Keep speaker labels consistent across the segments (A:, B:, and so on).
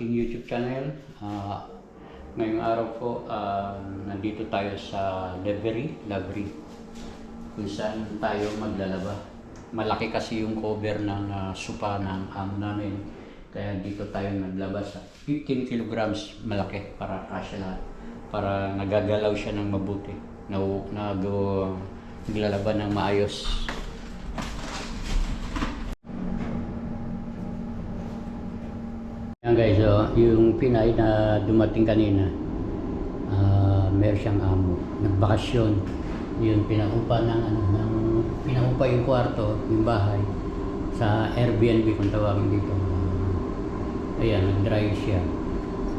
A: aking YouTube channel. Ah, ngayong araw po, ah, nandito tayo sa Levery, Lavery, kung saan tayo maglalaba. Malaki kasi yung cover ng ah, supa ng amo namin. Kaya dito tayo naglaba sa 15 kilograms malaki para kasya lahat. Para nagagalaw siya ng mabuti. Nag, nag, naglalaban ng maayos. Guys, so, yung Pinay na dumating kanina, ah meron siyang amo, nagbakasyon. Yun, pinaupa ng, ano, ng, pinaupa yung kwarto, yung bahay, sa Airbnb kung tawagin dito. Ayan, nag-drive siya.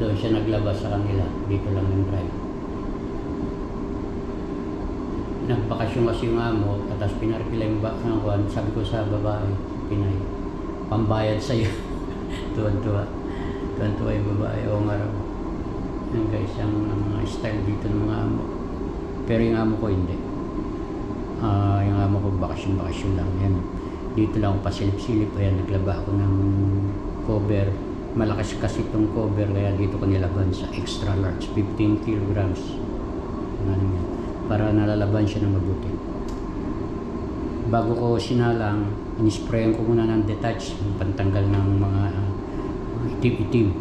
A: Doon siya naglabas sa kanila, dito lang yung drive. Nagbakasyon kasi yung amo, tapos pinarkila yung ba- ng kwan, sabi ko sa babae, Pinay, pambayad sa'yo. Tuwan-tuwa. Tuwan-tuwa yung babae. Oo nga raw. Yan guys, yung mga style dito ng mga amo. Pero yung amo ko hindi. Ah, yung amo ko bakasyon-bakasyon lang. Yan. Dito lang ako pasilip-silip. Ayan, naglaba ako ng cover. Malakas kasi itong cover kaya dito ko nilaban sa extra large. 15 kilograms. Ano. Para nalalaban siya ng mabuti bago ko sinalang, inisprayan ko muna ng detach, pantanggal ng mga uh, itim-itim.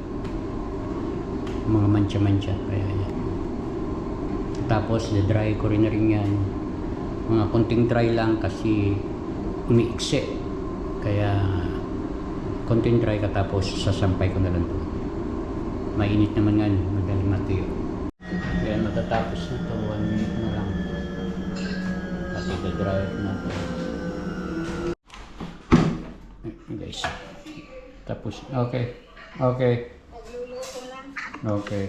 A: Mga mancha-mancha. Kaya yan. Tapos, dry ko rin rin yan. Mga konting dry lang kasi umiikse. Kaya, konting dry katapos sasampay ko na lang. Mainit naman nga, madaling matuyo. Kaya matatapos na to, one minute na lang. Kasi dry na to. guys. Tapos, okay. Okay.
B: Nagluluto lang.
A: Okay.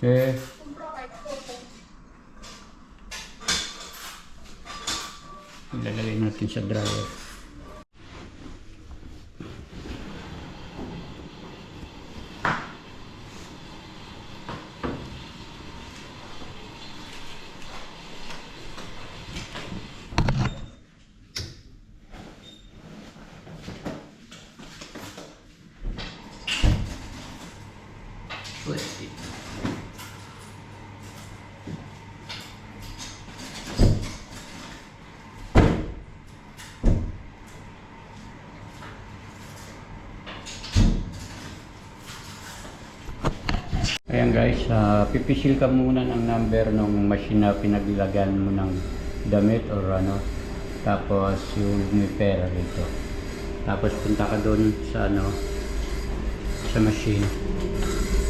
B: Okay.
A: Ilalagay natin sa dryer. Pwede. Ayan guys, uh, pipisil ka muna ng number ng machine na pinaglagan mo ng damit or ano. Tapos yung may pera dito. Tapos punta ka doon sa ano, sa machine.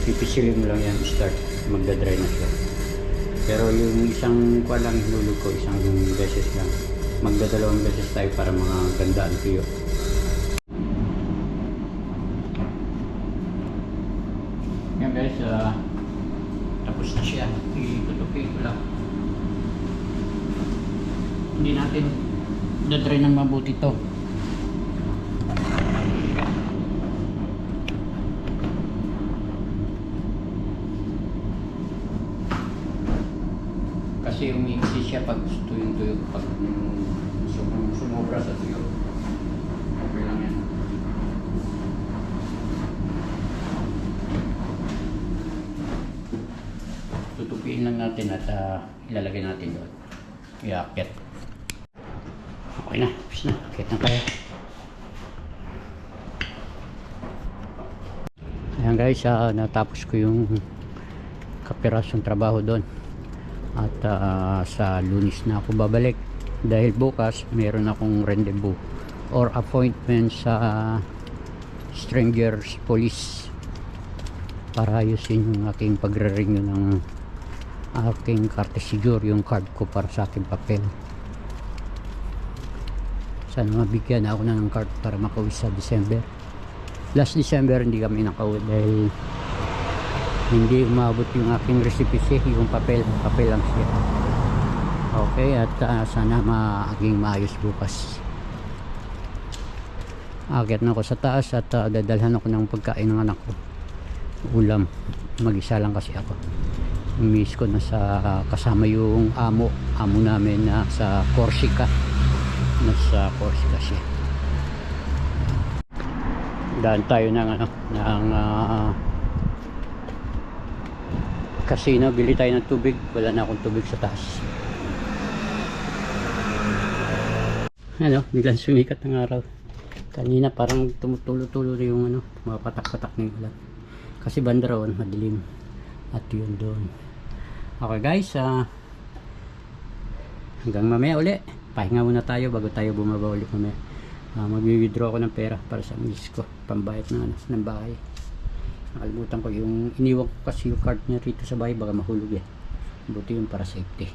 A: Pipisilin mo lang yan, start. Magdadry na siya. Pero yung isang kwa lang hinulog ko, isang beses lang. Magdadalawang beses tayo para mga gandaan tuyo. Yan guys, ah, tapos na siya. Itutupi ko lang. Hindi natin dadry ng mabuti to. Kasi umiiksi siya pag tuyong-tuyo, pag mm, sum- sumobra sa tuyo. Okay lang yan. tutupiin lang natin at ah, ilalagay natin doon. Iaakit. Okay na, tapos na. Akit na tayo. Ayan guys, ah, natapos ko yung kapirasong trabaho doon. At ah, sa lunis na ako babalik. Dahil bukas, meron akong rendezvous or appointment sa Strangers Police para ayusin yung aking pagre-renew ng aking cartesigur yung card ko para sa aking papel sana mabigyan ako na ng card para makauwi sa December. Last December hindi kami nakauwi dahil hindi umabot yung aking recipe yung papel papel lang siya. Okay at ah, sana maging maayos bukas. Akyat na ako sa taas at ah, dadalhan ako ng pagkain ng anak ko. Ulam mag-isa lang kasi ako. Miss ko na sa kasama yung amo amo namin na sa Corsica nasa Corsica siya daan tayo ng ano ng ah, casino. Bili tayo ng tubig. Wala na akong tubig sa taas. Ano biglang sumikat ng araw. Kanina parang tumutulo-tulo na yung ano mga patak-patak ng ulan kasi banda roon madilim. At yun doon. Okay guys ah hanggang mamaya uli pahinga muna tayo bago tayo bumaba ulit mamaya. Uh, mag-withdraw ako ng pera para sa miss ko pambayad ng, ano, ng bahay. Nakalimutan ko yung iniwan ko kasi yung card niya rito sa bahay baka mahulog eh. Buti yung para safety.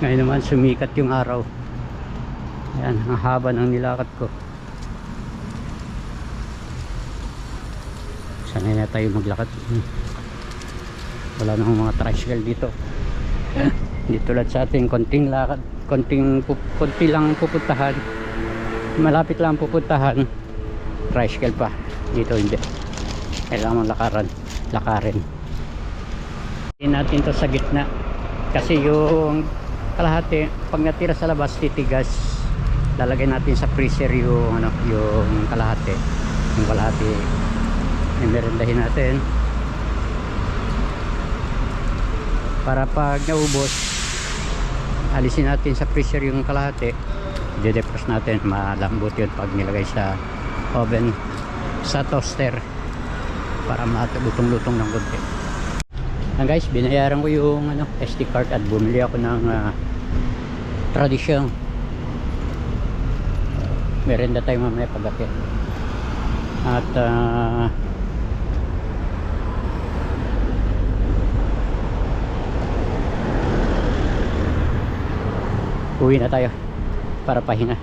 A: Ngayon naman sumikat yung araw. Yan ang haba ng nilakad ko. Sanay na tayo maglakad. Wala nang mga tricycle dito. Hindi tulad sa ating konting lakad konting konti lang pupuntahan. Malapit lang pupuntahan. Tricycle pa. Dito hindi. Kailangan lakaran lakarin. Hindi natin to sa gitna. Kasi yung kalahati pag natira sa labas titigas. Lalagay natin sa freezer yung ano yung kalahati. Yung kalahati. Imerendahin natin. Para pag naubos alisin natin sa freezer yung kalahati de-defrost natin malambot yun pag nilagay sa oven sa toaster para matulutong-lutong ng konti. Yan guys, binayaran ko yung ano, SD card at bumili ako ng uh, tradisyon merenda tayo mamaya pagkakit at ah, uwi na tayo para pahinga.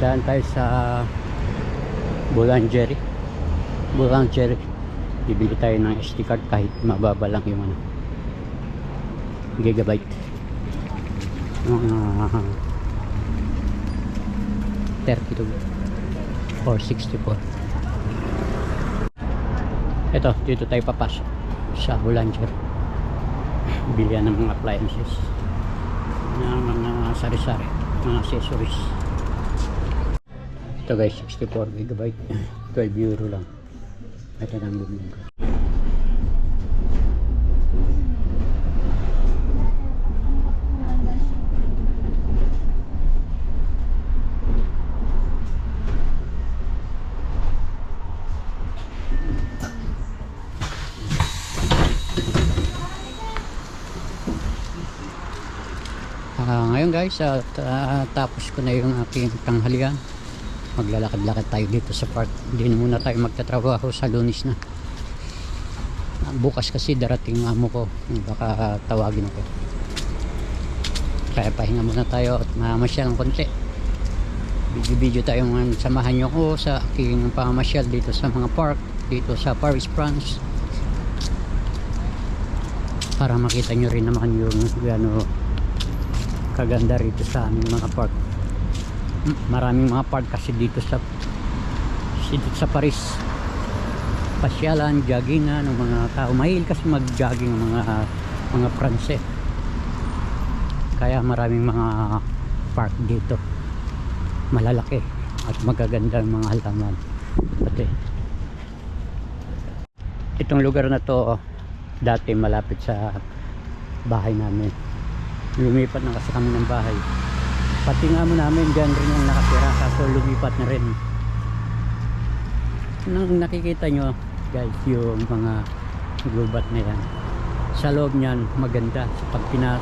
A: Daan tayo sa Boulangerie Boulangerie bibili tayo ng SD card kahit mababa lang yung ano gigabyte. Mga 32 or 64 ito dito tayo papasok sa Boulanger bilihan ng mga appliances. Ng mga sari-sari mga accessories. Ito guys 64 gigabyte. 12 euro lang. Ito na ang bumili ko Ah, ngayon guys, at ah, tapos ko na yung aking tanghalian. Maglalakad-lakad tayo dito sa park. Hindi na muna tayo magtatrabaho sa lunis na. Ah, bukas kasi darating amo ko. Baka tawagin ako. Kaya pahinga muna tayo at mamasyal ng konti. Video-video tayo mga samahan nyo ko sa aking pamamasyal dito sa mga park. Dito sa Paris, France. Para makita nyo rin naman yung ano, kaganda rito sa aming mga park. Maraming mga park kasi dito sa dito sa Paris. Pasyalan, joggingan ng mga tao. Mahilig kasi mag jogging mga mga Pranse kaya maraming mga park dito. Malalaki at magaganda ang mga halaman. Pati itong lugar na to dati malapit sa bahay namin lumipat na kasi kami ng bahay. Pati nga mo namin dyan rin yung nakatira kaso lumipat na rin. Nang nakikita nyo guys yung mga gubat na yan sa loob niyan maganda. Pag, pina,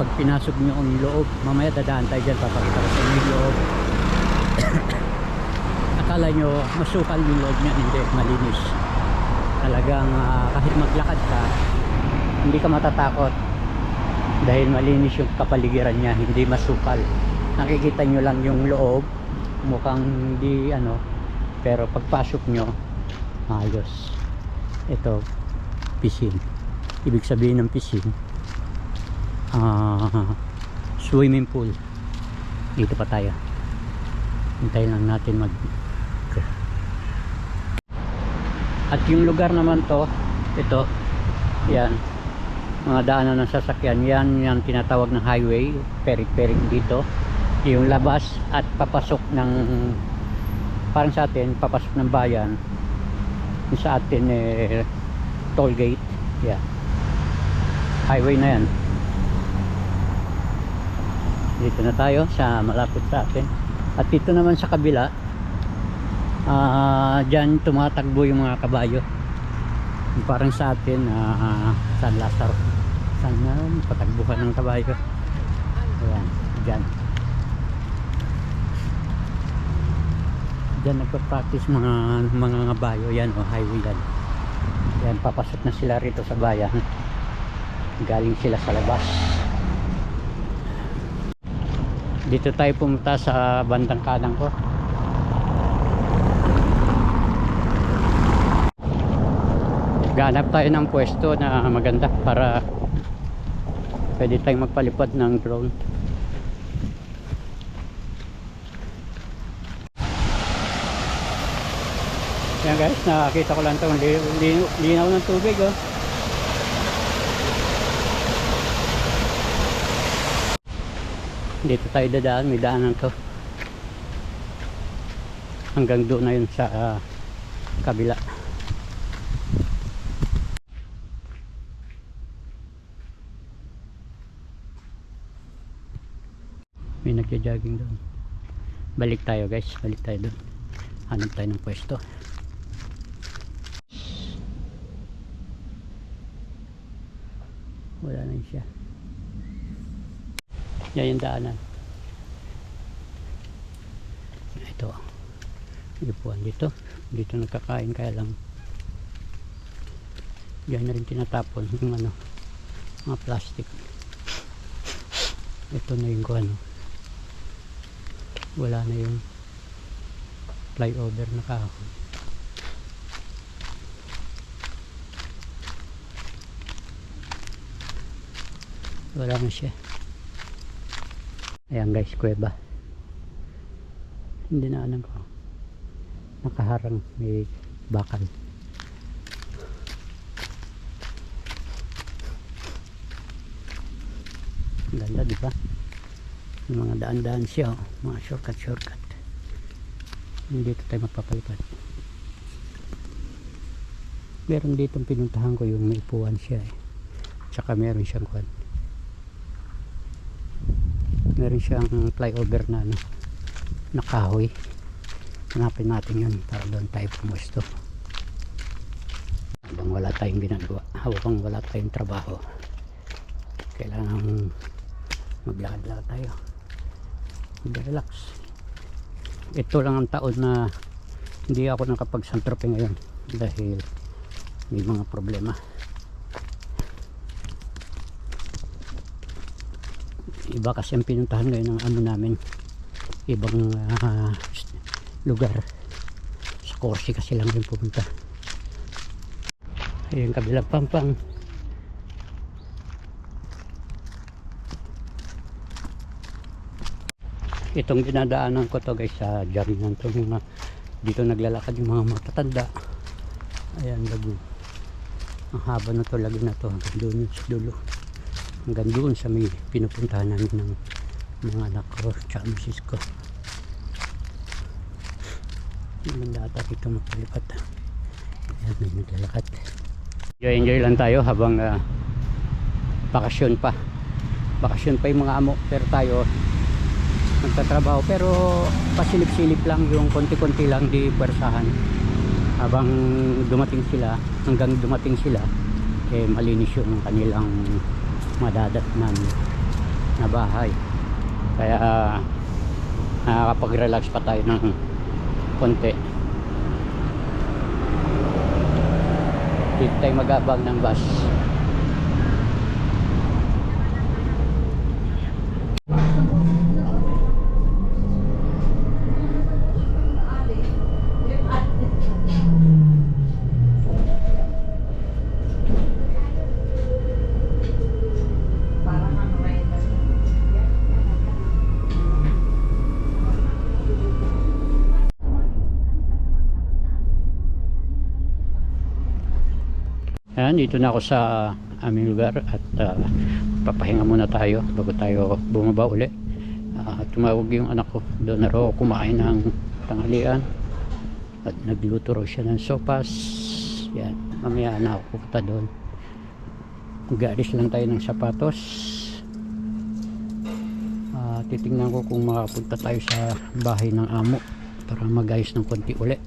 A: pag pinasok nyo ang loob mamaya dadaan tayo dyan papakita ko sa loob. Akala nyo masukal yung loob niyan hindi malinis. Talagang ah, kahit maglakad ka hindi ka matatakot dahil malinis yung kapaligiran niya hindi masukal. Nakikita nyo lang yung loob. Mukhang hindi ano pero pagpasok nyo ayos. Ito piscine ibig sabihin ng piscine ah swimming pool. Dito pa tayo. Hintayin lang natin mag at yung lugar naman to ito yan mga daanan ng sasakyan yan yung tinatawag ng highway perik-perik dito. Yung labas at papasok ng parang sa atin papasok ng bayan. Yung sa atin eh, toll gate. Yeah. highway na yan. Dito na tayo sa malapit sa atin. At dito naman sa kabila ah dyan tumatakbo yung mga kabayo. Parang sa atin ah, San Lazaro San yan patagbuhan ng kabayo. Ayan dyan. Dyan nagpa-practice mga mga kabayo. Yan o highway yan. Yan papasok na sila rito sa bayan. Galing sila sa labas. Dito tayo pumunta sa bandang kanang ko. Ganap tayo ng pwesto na maganda para pwede tayong magpalipad ng drone. Yan guys nakakita ko lang itong li- li- linaw ng tubig oh. Dito tayo dadaan may daanan to. Hanggang doon na yun sa ah, kabila may nagja-jogging doon. Balik tayo guys. Balik tayo doon. Hanap tayo ng pwesto. Wala na siya. Yan yung daanan. Ito. Ipuan dito. Dito nagkakain kaya lang. Diyan na rin tinatapon yung ano mga plastic. Ito na yung ano wala na yung flyover na kahoy. Wala na siya. Ayan guys kuweba. Hindi na anong ko. Nakaharang may bakal. Ganda di ba yung mga daan-daan siya oh. mga shortcut shortcut. Dito tayo magpapalipad. Meron dito pinuntahan ko yung naipuan siya eh. tsaka meron siyang kwan. Meron siyang flyover na ano nakahoy hanapin natin yun para doon tayo pumusto. Habang wala tayong ginagawa habang wala tayong trabaho kailangan maglakad-lakad tayo mag-relax ito lang ang taon na hindi ako nakapag-santrope ngayon dahil may mga problema. Iba kasi ang pinuntahan ngayon ng amo namin. Ibang ah, lugar. Sa Corsi kasi lang rin pumunta. Ayun kabilang pampang itong dinadaanan ko to guys sa jaringan to mga dito naglalakad yung mga matatanda. Ayan lago ang haba na to lagi na to. Hanggang doon sa dulo. Hanggang doon sa may pinupuntahan namin ng mga anak ko tsaka misis ko. Maganda ata dito magpalipat ayan may naglalakad. Enjoy enjoy lang tayo habang ah, bakasyon pa. Bakasyon pa yung mga amo pero tayo nagtatrabaho pero pasilip-silip lang yung konti-konti lang di pwersahan habang dumating sila hanggang dumating sila eh malinis yung kanilang madadatnan na bahay. Kaya ah, nakakapag-relax pa tayo ng konti. Dito tayo magabag ng bus Ayan, dito na ako sa aming lugar at ah, papahinga muna tayo bago tayo bumaba uli. Ah, tumawag yung anak ko doon na raw kumain ng tanghalian at nagluto raw siya ng sopas. Yan, mamaya na ako pupunta doon. Mag-aalis lang tayo ng sapatos. Ah, titingnan ko kung makapunta tayo sa bahay ng amo para mag-ayos ng konti uli.